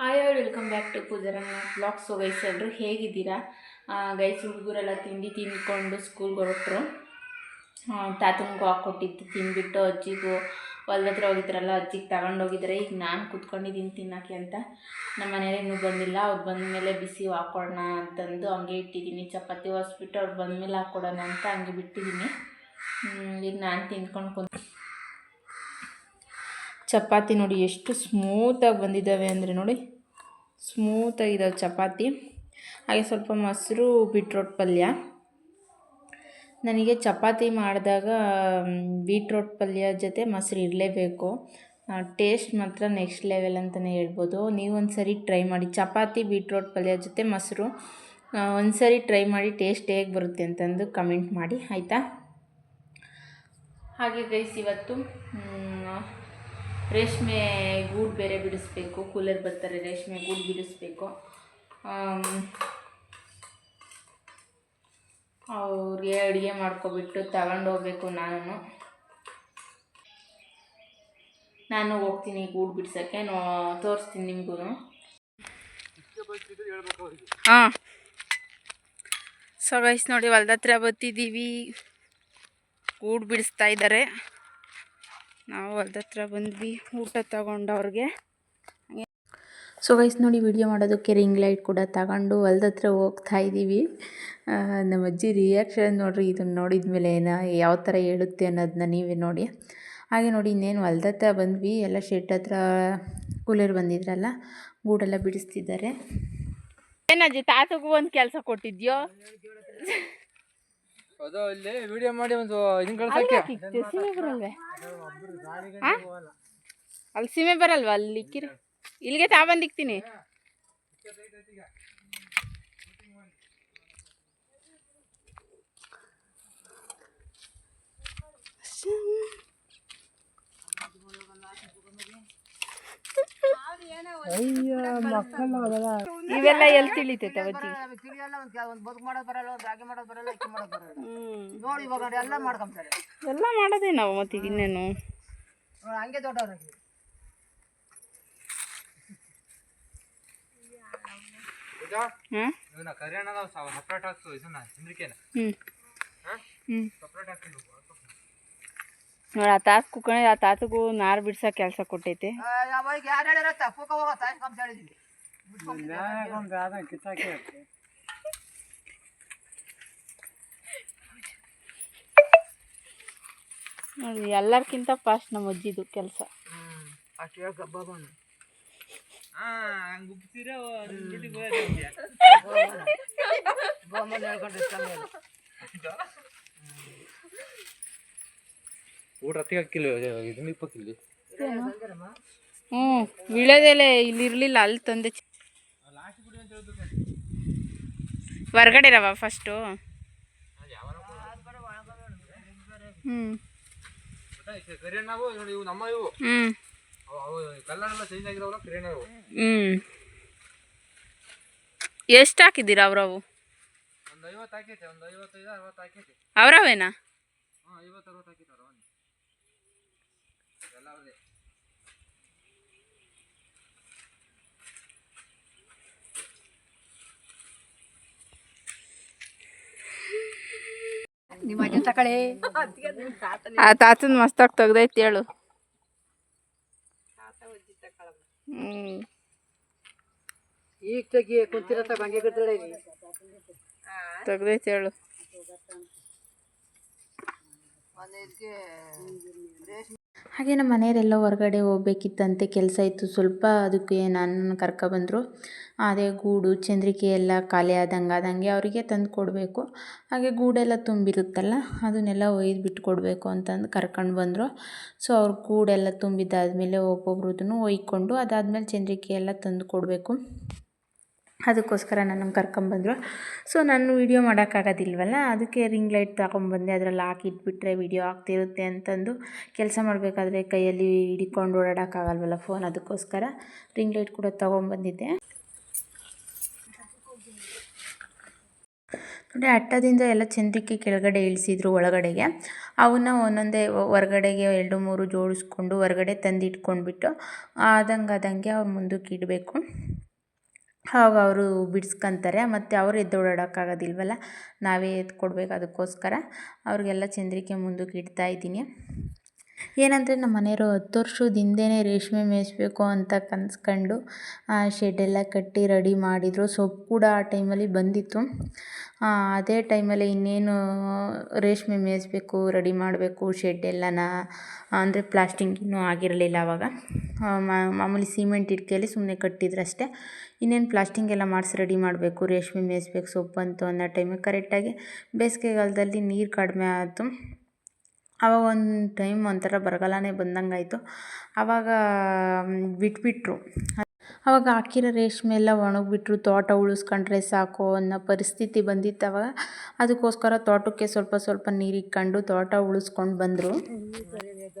Hi ಅವ್ರು welcome back to Poojaramma blog so guys ಎಲ್ಲರೂ ಹೇಗಿದ್ದೀರಾ? ಗೈಸ್ ಹುಡುಗರೆಲ್ಲ ತಿಂಡಿ ತಿಂದ್ಕೊಂಡು ಸ್ಕೂಲ್ಗೆ ಹೊರಟ್ರು. ತಾತನಿಗೂ ಹಾಕ್ಕೊಟ್ಟಿದ್ದು ತಿಂದ್ಬಿಟ್ಟು ಅಜ್ಜಿಗೂ. ಹೊಲ್ದ ಹತ್ರ ಹೋಗಿದ್ರಲ್ಲ, ಅಜ್ಜಿಗೆ ತಗೊಂಡೋಗಿದ್ದಾರೆ ಈಗ ನಾನು ಕೂತ್ಕೊಂಡಿದ್ದೀನಿ ತಿನ್ನೋಕ್ಕೆ ಅಂತ. ನಮ್ಮ ಮನೇಲಿ ಬಂದಿಲ್ಲ. ಅವ್ರು ಬಂದಮೇಲೆ ಬಿಸಿ ಹಾಕ್ಕೊಡೋಣ ಅಂತಂದು ಹಂಗೆ ಇಟ್ಟಿದ್ದೀನಿ ಚಪಾತಿ ಹೊಸ್ಬಿಟ್ಟು ಅವ್ರು ಬಂದ ಮೇಲೆ ಹಾಕ್ಕೊಡೋಣ ಅಂತ ಹಂಗೆ ಬಿಟ್ಟಿದ್ದೀನಿ ಈಗ ನಾನು ತಿಂದ್ಕೊಂಡು ಕುಂತ ಚಪಾತಿ ನೋಡಿ ಎಷ್ಟು ಸ್ಮೂತಾಗಿ ಬಂದಿದ್ದಾವೆ ಅಂದರೆ ನೋಡಿ. ಸ್ಮೂತಾಗಿದ್ದಾವೆ ಚಪಾತಿ. ಹಾಗೆ ಸ್ವಲ್ಪ ಮೊಸರು ಬೀಟ್ರೋಟ್ ಪಲ್ಯ. ನನಗೆ ಚಪಾತಿ ಮಾಡಿದಾಗ ಬೀಟ್ರೋಟ್ ಪಲ್ಯ ಜೊತೆ ಮೊಸರು ಇರಲೇಬೇಕು. ಟೇಸ್ಟ್ ಮಾತ್ರ ನೆಕ್ಸ್ಟ್ ಲೆವೆಲ್ ಅಂತಲೇ ಹೇಳ್ಬೋದು. ನೀವೊಂದು ಸರಿ ಟ್ರೈ ಮಾಡಿ. ಚಪಾತಿ ಬೀಟ್ರೋಟ್ ಪಲ್ಯ ಜೊತೆ ಮೊಸರು ಒಂದು ಸರಿ ಟ್ರೈ ಮಾಡಿ ಟೇಸ್ಟ್ ಹೇಗೆ ಬರುತ್ತೆ ಅಂತಂದು ಕಮೆಂಟ್ ಮಾಡಿ. ಆಯಿತಾ? ಹಾಗೆ ಗೈಸ್ ಇವತ್ತು ರೇಷ್ಮೆ ಗೂಡು ಬೇರೆ ಬಿಡಿಸ್ಬೇಕು, ಕೂಲರ್ ಬರ್ತಾರೆ, ರೇಷ್ಮೆ ಗೂಡು ಬಿಡಿಸ್ಬೇಕು. ಅವ್ರಿಗೆ ಅಡುಗೆ ಮಾಡ್ಕೊಬಿಟ್ಟು ತಗೊಂಡು ಹೋಗ್ಬೇಕು ನಾನು. ನಾನು ಹೋಗ್ತೀನಿ ಗೂಡು ಬಿಡ್ಸೋಕ್ಕೆ ತೋರಿಸ್ತೀನಿ ನಿಮಗೂ ಹಾಂ. ಸೊ ಗೈಸ್ ನೋಡಿ ಹೊಲ್ದ ಹತ್ರ ಬತ್ತಿದ್ದೀವಿ ಗೂಡು ಬಿಡಿಸ್ತಾ ಇದ್ದಾರೆ. ನಾವು ಹೊಲ್ದ ಹತ್ರ ಬಂದ್ವಿ ಊಟ ತಗೊಂಡು ಅವ್ರಿಗೆ ಸೊ ಗೈಸ್ ನೋಡಿ ವಿಡಿಯೋ ಮಾಡೋದಕ್ಕೆ ರಿಂಗ್ ಲೈಟ್ ಕೂಡ ತಗೊಂಡು ಹೊಲ್ದ ಹತ್ರ ಹೋಗ್ತಾ ಇದ್ದೀವಿ ನಮ್ಮ ಅಜ್ಜಿ ರಿಯಾಕ್ಷನ್ ನೋಡ್ರಿ ಇದನ್ನು ನೋಡಿದ ಮೇಲೆ ಏನ ಯಾವ ಥರ ಹೇಳುತ್ತೆ ಅನ್ನೋದನ್ನ ನೀವೇ ನೋಡಿ. ಹಾಗೆ ನೋಡಿ ಇನ್ನೇನು ಹೊಲ್ದ ಹತ್ರ ಬಂದ್ವಿ ಎಲ್ಲ ಶೆಡ್ ಹತ್ರ ಕೂಲರ್ ಬಂದಿದ್ರಲ್ಲ ಗೂಡೆಲ್ಲ ಬಿಡಿಸ್ತಿದ್ದಾರೆ. ಏನಜ್ಜಿ ತಾತಗೂ ಒಂದು ಕೆಲಸ ಕೊಟ್ಟಿದ್ಯೋ? ಅದು ಅಲ್ಲಿ ವಿಡಿಯೋ ಮಾಡಿ ಒಂದು ಇದನ್ನ ಕಳ್ಸಕ್ಕೆ ಸೀಮೆ ಬರಲ್ವೇ? ಅಲ್ಲಿ ಸೀಮೆ ಬರಲ್ವಾ? ಅಲ್ಲಿ ಇಕ್ಕಿರಿ. ಇಲ್ಲಿಗೆ ತಗೊಂಬಂದಿಕ್ತೀನಿ ಇವೆಲ್ಲ ಎಲ್ಲಿ ತಿಳಿತೈತೆ ಅವತ್ತಿ ಒಂದು ಬದುಕು ಮಾಡೋದು ಬರಲ್ಲ ಒಂದು ರಾಗಿ ಮಾಡೋದು ಬರಲ್ಲ ಅಕ್ಕಿ ಮಾಡೋದು ಬರಲ್ಲ. ಹ್ಮ್. ನೋಡಿ ಇವಾಗ ನೋಡಿ ಎಲ್ಲ ಮಾಡ್ಕೊಂತಾರೆ. ಎಲ್ಲ ಮಾಡೋದೇ ನಾವು ಮತ್ತೆ ಇನ್ನೇನು. ಹಂಗೆ ದೊಡ್ಡವ್ರಾಗಿ ಹ್ಮ್ ಇವನ್ನ ಕರಿಯಣ್ಣ ನಾವು ಸಪ್ರೇಟ್ ಹಾಕ್ಸು ಇದನ್ನ ಚಂದ್ರಿಕೆನ ಸಪ್ರೇಟ್ ಹಾಕ್ತೀನಿ ನೋಡಿ ಆ ತಾತ ಕುತ್ಕೊಂಡೆ ಆ ತಾತಗೂ ನಾರು ಬಿಡ್ಸೋ ಕೆಲಸ ಕೊಟ್ಟೈತೆ. ಯಾವಾಗ ಯಾರು ಹೇಳಿರ ತಪ್ಪಕ ಹೋಗ ತಾಯಿ ಕಂಸ ಹೇಳಿದ್ವಿ. ನೋಡಿ ಎಲ್ಲರ್ಕಿಂತ ಫಾಸ್ಟ್ ನಮ್ಮ ಅಜ್ಜಿದು ಕೆಲಸ ಅಷ್ಟು ಹೇಳಿ ಗಬ್ಬ ಬಂದು ಹಾ ಹಂಗ ಉಪ್ಸಿರ ಗೋಮನ್ ಹೇಳ್ಕೊಂಡ್ರೆ ಇಷ್ಟ ಊಟ ಹತ್ತಿಗೆ ಹಾಕಿಲ್ಲ ಇದನ್ನ ಇಪ್ಪಕ್ಕಿಲ್ಲ ಹ್ಞೂ ವಿಳೆದೆಲೆ ಇಲ್ಲಿ ಇರಲಿಲ್ಲ ಅಲ್ಲಿ ತಂದೆ ಚ- ಹೊರ್ಗಡೆ ರವ ಫಸ್ಟು ಹ್ಞೂ. ಕರಿಯಣ್ಣವು ನೋಡಿ ಇವು ನಮ್ಮ ಇವು ಹ್ಞೂ. ಎಷ್ಟು ಹಾಕಿದ್ದೀರಾ ಅವ್ರವು? ಒಂದು ಐವತ್ತು ಹಾಕೈತೆ ಒಂದು ಐವತ್ತೈದು ಅರವತ್ತು ಹಾಕೈತೆ ಅವ್ರವೇನಾ. ಎಲ್ಲ ಅವ್ರದೇ ನಿಮ್ಮ ಅಜ್ಜ ತಕಳೆ. ಆ ತಾತನ ಮಸ್ತಾಗಿ ತೆಗ್ದೈತಿ ಹೇಳು. ಹ್ಮ್. ಈಗ ತೆಗಿ ಕುಂತಿರತ್ತ ತೆಗ್ದೈತಿ ಹೇಳು. ಹಾಗೆ ನಮ್ಮ ಮನೆಯವರೆಲ್ಲ ಹೊರಗಡೆ ಹೋಗ್ಬೇಕಿತ್ತಂತೆ ಕೆಲಸ ಇತ್ತು. ಸ್ವಲ್ಪ ಅದಕ್ಕೆ ನಾನು ಕರ್ಕೊಬಂದರು ಅದೇ ಗೂಡು, ಚಂದ್ರಿಕೆ ಎಲ್ಲ ಖಾಲಿ ಆದಂಗೆ ಆದಂಗೆ ಅವರಿಗೆ ತಂದು ಕೊಡಬೇಕು. ಹಾಗೆ ಗೂಡೆಲ್ಲ ತುಂಬಿರುತ್ತಲ್ಲ, ಅದನ್ನೆಲ್ಲ ಒಯ್ದು ಬಿಟ್ಟು ಕೊಡಬೇಕು ಅಂತಂದು ಕರ್ಕೊಂಡು ಬಂದರು. ಸೊ ಅವ್ರ ಗೂಡೆಲ್ಲ ತುಂಬಿದ್ದಾದಮೇಲೆ ಒಬ್ಬೊಬ್ರದನ್ನು ಒಯ್ಕೊಂಡು ಅದಾದಮೇಲೆ ಚಂದ್ರಿಕೆ ಎಲ್ಲ ತಂದು ಕೊಡಬೇಕು. ಅದಕ್ಕೋಸ್ಕರ ನನ್ನನ್ನು ಕರ್ಕೊಂಬಂದರು ಸೊ ನಾನು ವೀಡಿಯೋ ಮಾಡೋಕ್ಕಾಗೋದಿಲ್ವಲ್ಲ? ಅದಕ್ಕೆ ರಿಂಗ್ ಲೈಟ್ ತಗೊಂಬಂದೆ ಅದರಲ್ಲಿ ಹಾಕಿಟ್ಬಿಟ್ರೆ ವೀಡಿಯೋ ಆಗ್ತಿರುತ್ತೆ ಅಂತಂದು ಕೆಲಸ ಮಾಡಬೇಕಾದ್ರೆ ಕೈಯಲ್ಲಿ ಹಿಡ್ಕೊಂಡು ಓಡಾಡೋಕ್ಕಾಗಲ್ವಲ್ಲ ಫೋನ್ ಅದಕ್ಕೋಸ್ಕರ? ರಿಂಗ್ ಲೈಟ್ ಕೂಡ ತೊಗೊಂಬಂದಿದ್ದೆ ನೋಡಿ, ಅಟ್ಟದಿಂದ ಎಲ್ಲ ಚಂದ್ರಿಕೆ ಕೆಳಗಡೆ ಇಳಿಸಿದ್ರು ಒಳಗಡೆಗೆ. ಅವನ್ನ ಒಂದೊಂದೇ ಹೊರಗಡೆಗೆ ಎರಡು ಮೂರು ಜೋಡಿಸ್ಕೊಂಡು ಹೊರಗಡೆ ತಂದಿಟ್ಕೊಂಡ್ಬಿಟ್ಟು ಆದಂಗೆ ಆದಂಗೆ ಅವ್ರು ಮುಂದಕ್ಕೆ ಇಡಬೇಕು. ಆವಾಗ ಅವರು ಬಿಡ್ಸ್ಕೊಂತಾರೆ, ಮತ್ತು ಅವ್ರು ಎದ್ದು ಓಡಾಡೋಕ್ಕಾಗೋದಿಲ್ವಲ್ಲ, ನಾವೇ ಎದ್ದು ಕೊಡ್ಬೇಕು ಅದಕ್ಕೋಸ್ಕರ. ಅವ್ರಿಗೆಲ್ಲ ಚಂದ್ರಿಕೆ ಮುಂದಕ್ಕೆ ಇಡ್ತಾ ಇದ್ದೀನಿ. ಏನಂದರೆ ನಮ್ಮ ಮನೆಯವರು ಹತ್ತು ವರ್ಷದ ರೇಷ್ಮೆ ಮೇಯಿಸ್ಬೇಕು ಅಂತ ಕನ್ಸ್ಕೊಂಡು ಶೆಡ್ಡೆಲ್ಲ ಕಟ್ಟಿ ರೆಡಿ ಮಾಡಿದರು. ಸೊಪ್ಪು ಕೂಡ ಆ ಟೈಮಲ್ಲಿ ಬಂದಿತ್ತು. ಅದೇ ಟೈಮಲ್ಲಿ ಇನ್ನೇನು ರೇಷ್ಮೆ ಮೇಯಿಸ್ಬೇಕು, ರೆಡಿ ಮಾಡಬೇಕು ಶೆಡ್ಡೆಲ್ಲನ. ಅಂದರೆ ಪ್ಲಾಸ್ಟಿಂಗ್ ಇನ್ನೂ ಆಗಿರಲಿಲ್ಲ ಆವಾಗ ಮಾಮೂಲಿ ಸಿಮೆಂಟ್ ಇಟ್ಕೆಯಲ್ಲಿ ಸುಮ್ಮನೆ ಕಟ್ಟಿದ್ರು ಅಷ್ಟೇ ಇನ್ನೇನು ಪ್ಲಾಸ್ಟಿಂಗ್ ಎಲ್ಲ ಮಾಡಿಸಿ ರೆಡಿ ಮಾಡಬೇಕು, ರೇಷ್ಮೆ ಮೇಯಿಸ್ಬೇಕು ಸೊಪ್ಪು ಬಂತು ಅನ್ನೋ ಟೈಮಿಗೆ ಕರೆಕ್ಟಾಗಿ ಬೇಸಿಗೆಗಾಲದಲ್ಲಿ ನೀರು ಕಡಿಮೆ ಆಯಿತು. ಆವಾಗ ಒಂದು ಟೈಮ್ ಒಂಥರ ಬರಗಾಲನೇ ಬಂದಂಗೆ ಆಯಿತು. ಆವಾಗ ಬಿಟ್ಬಿಟ್ರು. ಅವಾಗ ಹಾಕಿರೋ ರೇಷ್ಮೆ ಎಲ್ಲ ಒಣಗಿಬಿಟ್ರು, ತೋಟ ಉಳಿಸ್ಕೊಂಡ್ರೆ ಸಾಕು ಅನ್ನೋ ಪರಿಸ್ಥಿತಿ ಬಂದಿತ್ತು ಅವಾಗ. ಅದಕ್ಕೋಸ್ಕರ ತೋಟಕ್ಕೆ ಸ್ವಲ್ಪ ಸ್ವಲ್ಪ ನೀರು ಇಕ್ಕೊಂಡು ತೋಟ ಉಳಿಸ್ಕೊಂಡು ಬಂದರು.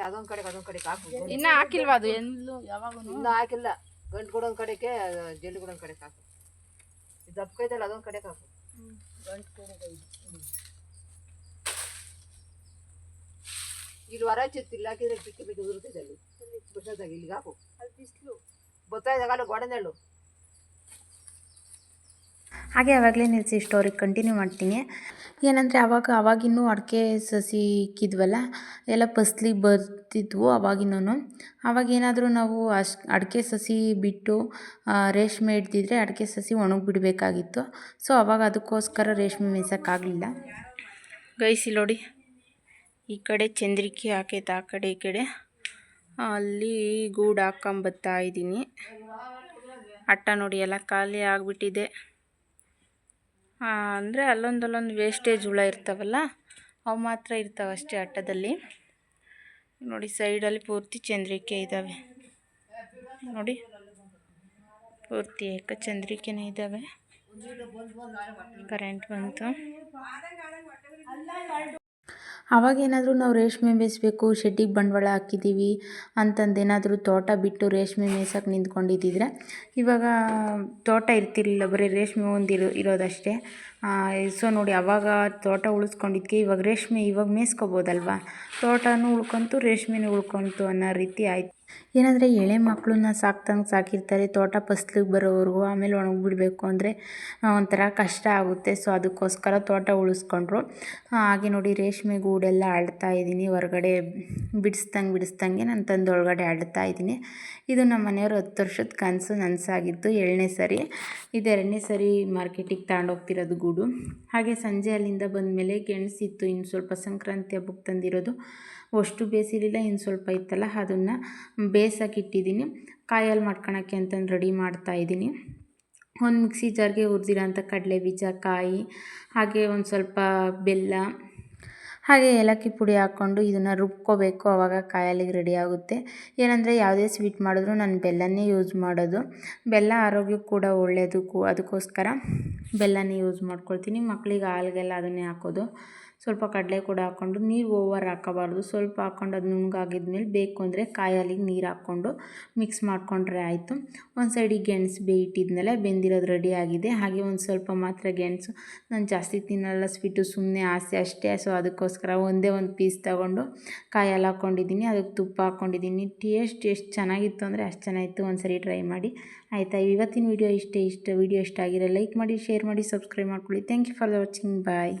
ಅದೊಂದ್ ಕಡೆಗೆ ಅದೊಂದ್ ಕಡೆ ಹಾಕು. ಇನ್ನ ಹಾಕಿಲ್ವಾ ಅದು? ಎಲ್ಲೂ ಯಾವಾಗ ಇನ್ನು ಹಾಕಿಲ್ಲ. ಗಂಟು ಕೊಡೋನ್ ಕಡೆಗೆ ಜೆಲ್ಲಿ ಕೊಡೋನ್ ಕಡೆ ಹಾಕು. ಇದು ದಪ್ಪಕೈತಲ್ಲ ಅದೊಂದ್ ಕಡೆ ಹಾಕು ಇಲ್ಲಿ ಹೊರ ಚಿತ್ತಿಲ್ಲ ಹಾಕಿದ್ರೆ ಬಿಟ್ಟು ಬಿಟ್ಟು ಉದುರ್ತೈತೆ ಅಲ್ಲಿ. ಬಿಟ್ಟದಾಗ ಇಲ್ಲಿಗೆ ಹಾಕು. ಅಲ್ಲಿ ಬಿಸಿಲು ಗೋಡನೆಳ್ಳು ಹಾಗೆ ಆವಾಗಲೇ ನಿಲ್ಲಿಸಿ ಸ್ಟೋರಿ ಕಂಟಿನ್ಯೂ ಮಾಡ್ತೀನಿ. ಏನಂದರೆ ಆವಾಗ ಆವಾಗಿನ್ನೂ ಅಡಿಕೆ ಸಸಿ ಇಕ್ಕಿದ್ವಲ್ಲ ಎಲ್ಲ ಫಸ್ಲಿಗೆ ಬರ್ತಿದ್ವು ಆವಾಗಿನೂ ಆವಾಗೇನಾದರೂ ನಾವು ಅಶ್ ಅಡಿಕೆ ಸಸಿ ಬಿಟ್ಟು ರೇಷ್ಮೆ ಹಿಡ್ದಿದ್ರೆ ಅಡಿಕೆ ಸಸಿ ಒಣಗಿಬಿಡಬೇಕಾಗಿತ್ತು ಸೊ ಆವಾಗ ಅದಕ್ಕೋಸ್ಕರ ರೇಷ್ಮೆ ಮೀಸೋಕ್ಕಾಗಲಿಲ್ಲ ಗೈಸಿ ನೋಡಿ ಈ ಕಡೆ ಚಂದ್ರಿಕೆ ಹಾಕೈತೆ ಆ ಕಡೆ ಈ ಕಡೆ. ಅಲ್ಲಿ ಗೂಡು ಹಾಕೊಂಬತ್ತಾ ಇದ್ದೀನಿ. ಅಟ್ಟ ನೋಡಿ ಎಲ್ಲ ಖಾಲಿ ಆಗಿಬಿಟ್ಟಿದೆ. ಅಂದರೆ ಅಲ್ಲೊಂದಲ್ಲೊಂದು ಅಲ್ಲೊಂದು ವೇಸ್ಟೇಜ್ ಹುಳ ಇರ್ತಾವಲ್ಲ, ಅವು ಮಾತ್ರ ಇರ್ತಾವೆ ಅಷ್ಟೇ ಅಟ್ಟದಲ್ಲಿ. ನೋಡಿ ಸೈಡಲ್ಲಿ ಪೂರ್ತಿ ಚಂದ್ರಿಕೆ ಇದ್ದಾವೆ ನೋಡಿ, ಪೂರ್ತಿ ಏಕ ಚಂದ್ರಿಕೆನೇ ಇದ್ದಾವೆ ಕರೆಂಟ್ ಬಂತು. ಅವಾಗೇನಾದರೂ ನಾವು ರೇಷ್ಮೆ ಮೇಯಿಸ್ಬೇಕು ಶೆಡ್ಡಿಗೆ ಬಂಡವಾಳ ಹಾಕಿದ್ದೀವಿ ಅಂತಂದೇನಾದರೂ ತೋಟ ಬಿಟ್ಟು ರೇಷ್ಮೆ ಮೇಯ್ಸೋಕೆ ನಿಂತ್ಕೊಂಡಿದ್ದಿದ್ರೆ ಇವಾಗ ತೋಟ ಇರ್ತಿರಲಿಲ್ಲ, ಬರೀ ರೇಷ್ಮೆ ಒಂದು ಇರೋದಷ್ಟೇ. ಸೊ ನೋಡಿ ಅವಾಗ ತೋಟ ಉಳಿಸ್ಕೊಂಡಿದ್ಕೆ ಇವಾಗ ರೇಷ್ಮೆ ಇವಾಗ ಮೇಯ್ಸ್ಕೊಬೋದಲ್ವಾ? ತೋಟನೂ ಉಳ್ಕೊಂತು, ರೇಷ್ಮೆನೂ ಉಳ್ಕೊಂತು ಅನ್ನೋ ರೀತಿ ಆಯ್ತು. ಏನಂದರೆ ಎಳೆ ಮಕ್ಕಳನ್ನ ಸಾಕ್ದಂಗೆ ಸಾಕಿರ್ತಾರೆ, ತೋಟ ಫಸ್ಲಿಗೆ ಬರೋವರೆಗೂ ಆಮೇಲೆ ಒಣಗಿಬಿಡ್ಬೇಕು ಅಂದರೆ ಒಂಥರ ಕಷ್ಟ ಆಗುತ್ತೆ. ಸೊ, ಅದಕ್ಕೋಸ್ಕರ ತೋಟ ಉಳಿಸ್ಕೊಂಡ್ರು. ಹಾಗೆ ನೋಡಿ, ರೇಷ್ಮೆ ಗೂಡೆಲ್ಲ ಅಳ್ತಾ ಇದ್ದೀನಿ. ಹೊರಗಡೆ ಬಿಡಿಸ್ದಂಗೆ ಬಿಡಿಸ್ದಂಗೆ ನಾನು ತಂದು ಒಳಗಡೆ ಅಳ್ತಾ ಇದ್ದೀನಿ. ಇದು ನಮ್ಮ ಮನೆಯವ್ರ ಹತ್ತು ವರ್ಷದ ಕನಸು, ನನಸಾಗಿದ್ದು ಏಳನೇ ಸರಿ. ಇದು ಎರಡನೇ ಸರಿ ಮಾರ್ಕೆಟಿಗೆ ತಗೊಂಡೋಗ್ತಿರೋದು ಗೂಡು. ಹಾಗೆ ಸಂಜೆ ಅಲ್ಲಿಂದ ಬಂದಮೇಲೆ ಗೆಣಸಿತ್ತು. ಇನ್ನು ಸ್ವಲ್ಪ ಸಂಕ್ರಾಂತಿ ಹಬ್ಬಕ್ಕೆ ತಂದಿರೋದು. ಅಷ್ಟು ಬೇಯಿಸಿರಲಿಲ್ಲ ಇನ್ನು ಸ್ವಲ್ಪ ಇತ್ತಲ್ಲ, ಅದನ್ನು ಬೇಯ್ಸೋಕೆ ಇಟ್ಟಿದ್ದೀನಿ ಕಾಯಲ್ಲಿ ಮಾಡ್ಕೊಳಕ್ಕೆ ಅಂತಂದು ರೆಡಿ ಮಾಡ್ತಾ ಇದ್ದೀನಿ ಒಂದು ಮಿಕ್ಸಿ ಜಾರ್ಗೆ ಹುರಿದಿರೋಂಥ ಕಡಲೆ ಬೀಜ ಕಾಯಿ, ಹಾಗೆ ಒಂದು ಸ್ವಲ್ಪ ಬೆಲ್ಲ, ಹಾಗೆ ಏಲಕ್ಕಿ ಪುಡಿ ಹಾಕ್ಕೊಂಡು ಇದನ್ನು ರುಬ್ಕೋಬೇಕು. ಆವಾಗ ಕಾಯಲ್ಲಿಗೆ ರೆಡಿ ಆಗುತ್ತೆ. ಏನಂದರೆ ಯಾವುದೇ ಸ್ವೀಟ್ ಮಾಡಿದ್ರು ನಾನು ಬೆಲ್ಲನೇ ಯೂಸ್ ಮಾಡೋದು. ಬೆಲ್ಲ ಆರೋಗ್ಯಕ್ಕೆ ಕೂಡ ಒಳ್ಳೆಯದು ಅದಕ್ಕೋಸ್ಕರ ಬೆಲ್ಲನೇ ಯೂಸ್ ಮಾಡ್ಕೊಳ್ತೀನಿ. ಮಕ್ಕಳಿಗೆ ಹಾಲಿಗೆಲ್ಲ ಅದನ್ನೇ ಹಾಕೋದು. ಸ್ವಲ್ಪ ಕಡಲೆ ಕೂಡ ಹಾಕ್ಕೊಂಡು, ನೀರು ಓವರ್ ಹಾಕೋಬಾರ್ದು. ಸ್ವಲ್ಪ ಹಾಕ್ಕೊಂಡು ಅದು ನುಣ್ಣಗಾಗಿದ್ಮೇಲೆ ಬೇಕು ಅಂದರೆ ಕಾಯಿ ಹಾಲಿಗೆ ನೀರು ಹಾಕ್ಕೊಂಡು ಮಿಕ್ಸ್ ಮಾಡಿಕೊಂಡ್ರೆ ಆಯಿತು. ಒಂದು ಸೈಡಿಗೆ ಗೆಣಸು ಬೇಯಿಟ್ಟಿದ್ಮೇಲೆ ಬೆಂದಿರೋದು ರೆಡಿ ಆಗಿದೆ. ಹಾಗೆ ಒಂದು ಸ್ವಲ್ಪ ಮಾತ್ರ ಗೆಣಸು ನಾನು ಜಾಸ್ತಿ ತಿನ್ನಲ್ಲ, ಸ್ವೀಟು ಸುಮ್ಮನೆ ಆಸೆ ಅಷ್ಟೇ. ಸೊ ಅದಕ್ಕೋಸ್ಕರ ಒಂದೇ ಒಂದು ಪೀಸ್ ತೊಗೊಂಡು ಕಾಯಲ್ಲಿ ಹಾಕ್ಕೊಂಡಿದ್ದೀನಿ ಅದಕ್ಕೆ ತುಪ್ಪ ಹಾಕ್ಕೊಂಡಿದ್ದೀನಿ ಟೇಸ್ಟ್ ಎಷ್ಟು ಚೆನ್ನಾಗಿತ್ತು ಅಂದರೆ ಅಷ್ಟು ಚೆನ್ನಾಗಿತ್ತು. ಒಂದು ಸರಿ ಟ್ರೈ ಮಾಡಿ. ಆಯಿತಾ? ಇವತ್ತಿನ ವೀಡಿಯೋ ಇಷ್ಟೇ ಇಷ್ಟ ವೀಡಿಯೋ ಇಷ್ಟ ಆಗಿರೋ ಲೈಕ್ ಮಾಡಿ ಶೇರ್ ಮಾಡಿ ಸಬ್ಸ್ಕ್ರೈಬ್ ಮಾಡ್ಕೊಳ್ಳಿ. Thank you for watching bye